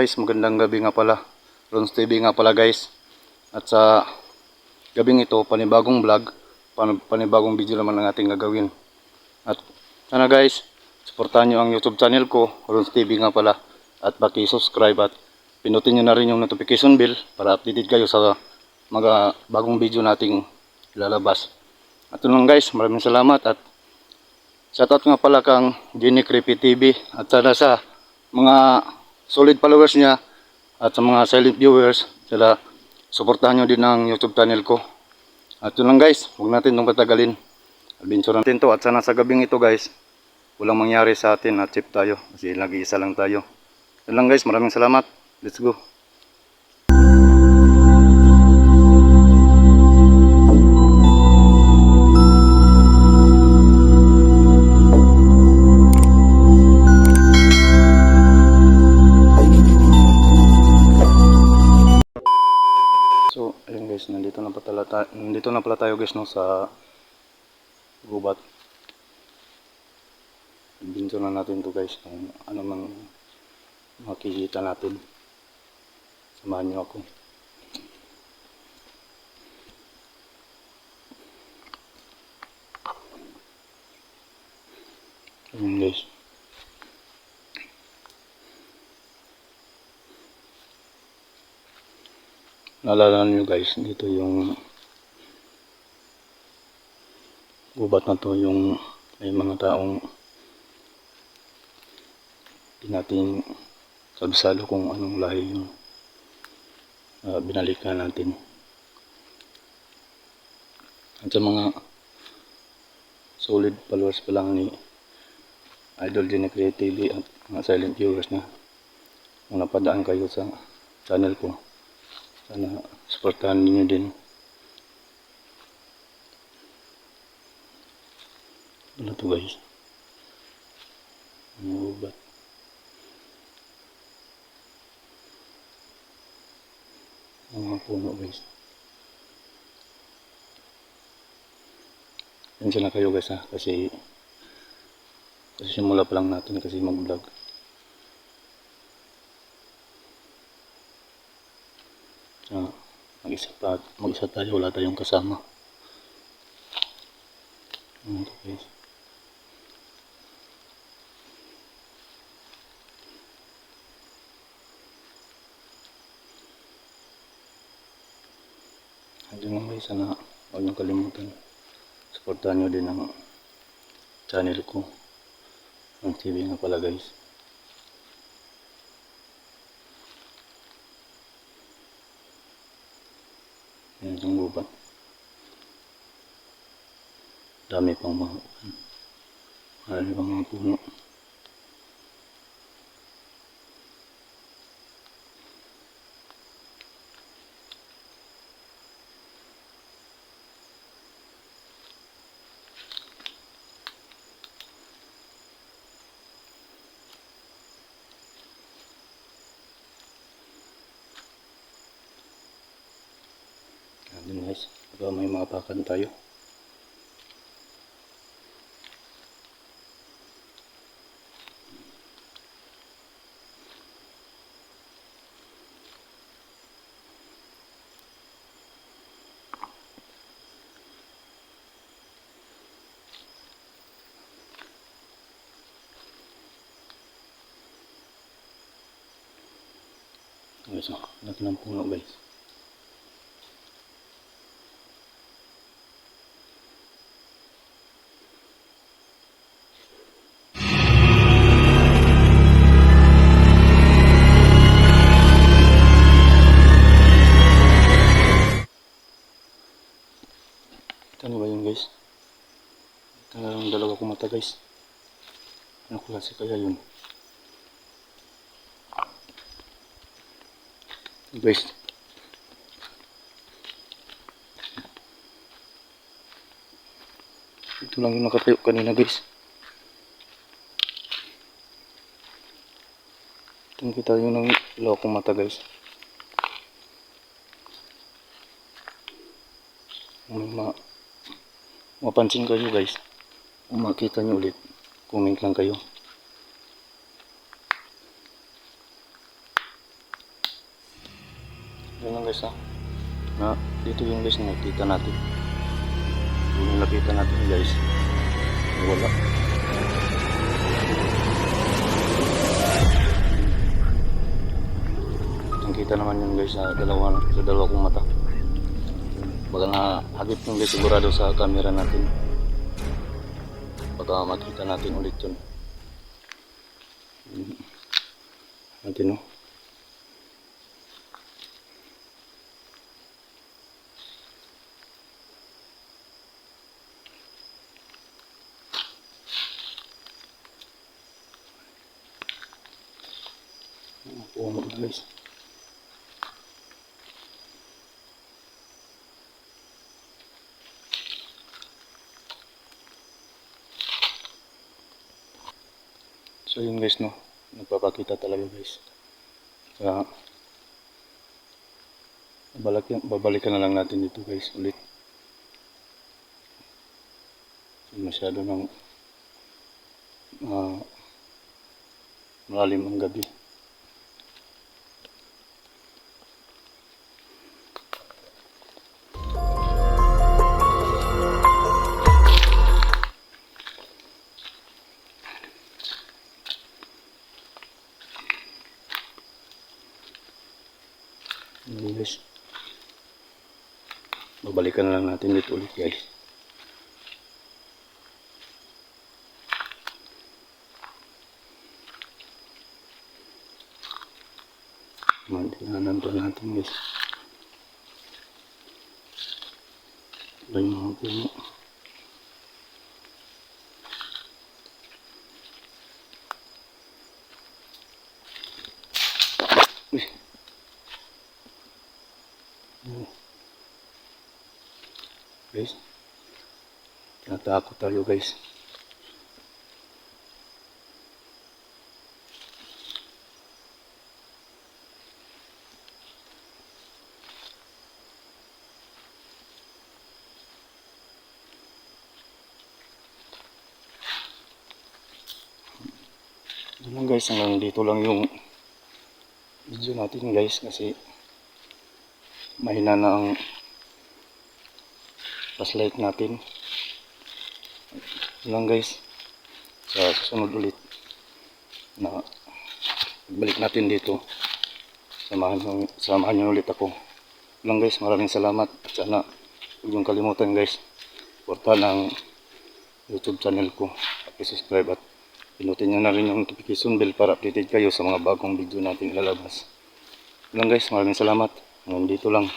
guys, magandang gabi nga pala. Rons TV nga pala guys. At sa gabing ito, panibagong vlog, pan- panibagong video naman ang ating gagawin. At sana guys, supportahan nyo ang YouTube channel ko, Rons TV nga pala. At paki-subscribe at pinutin nyo na rin yung notification bell para updated kayo sa mga bagong video nating ilalabas. At yun lang guys, maraming salamat at shoutout nga pala kang Jenny Creepy TV at sana sa mga solid followers niya at sa mga silent viewers sila suportahan nyo din ang YouTube channel ko. At yun lang guys, huwag natin itong patagalin. Adventure natin to at sana sa gabing ito guys, walang mangyari sa atin at safe tayo kasi lagi isa lang tayo. Yun lang guys, maraming salamat. Let's go. Nandito na pala tayo guys no sa gubat. Binto na natin to guys kung ano mang makikita natin. Samahan niyo ako. Ayun guys. Naalala nyo guys, dito yung gubat na to yung may mga taong di natin kabisado kung anong lahi yung ah, binalikan natin. At sa mga solid followers pa lang ni Idol Jenny TV at mga silent viewers na kung napadaan kayo sa channel ko sana supportahan niyo din ano to guys? Ano ba mga puno guys. Pasensya na kayo guys ha? Kasi kasi simula pa lang natin kasi mag vlog Ah, mag-isa pa, mag-isa tayo, wala tayong kasama. Ano sana huwag niyong kalimutan. Supportahan niyo din ang channel ko. Ang TV nga pala guys. Yan yung gubat. Dami pang mga marami pang mga puno. Yan guys, baka may mapakan tayo. Guys, laki ng puno guys. Guys? Talagang dalawa kong mata guys. Ano klase kaya yun? Guys. Ito lang yung nakatayo kanina guys. Ito kita yung ng dalawa kong mata guys. Kung may ma mapansin kayo guys, kung makita nyo ulit, comment lang kayo. guys ha. Na, dito yung guys na nakita natin. Yung nakita natin guys. Wala. Nakita naman yun guys sa dalawa, sa dalawa kong mata. Baka na hagip guys sigurado sa camera natin. Baka makita natin ulit yun. Hmm. Natin oh. Puno So yun guys no, nagpapakita talaga guys. Kaya babalik, babalikan na lang natin dito guys ulit. So, masyado ng ah, malalim ang gabi. Babalikan na lang natin dito ulit guys. Madinanan pa natin guys. Ito yung mga puno. Guys. Tinatakot tayo guys. Yun guys, hanggang dito lang yung video natin guys kasi mahina na ang flashlight natin. Yun lang guys. Sa susunod ulit na balik natin dito. Samahan samahan nyo ulit ako. Yun lang guys, maraming salamat. At sana huwag yung kalimutan guys. Portal ng YouTube channel ko. Paki-subscribe at pinutin nyo na rin yung notification bell para updated kayo sa mga bagong video natin ilalabas. Yun lang guys, maraming salamat. Hanggang dito lang.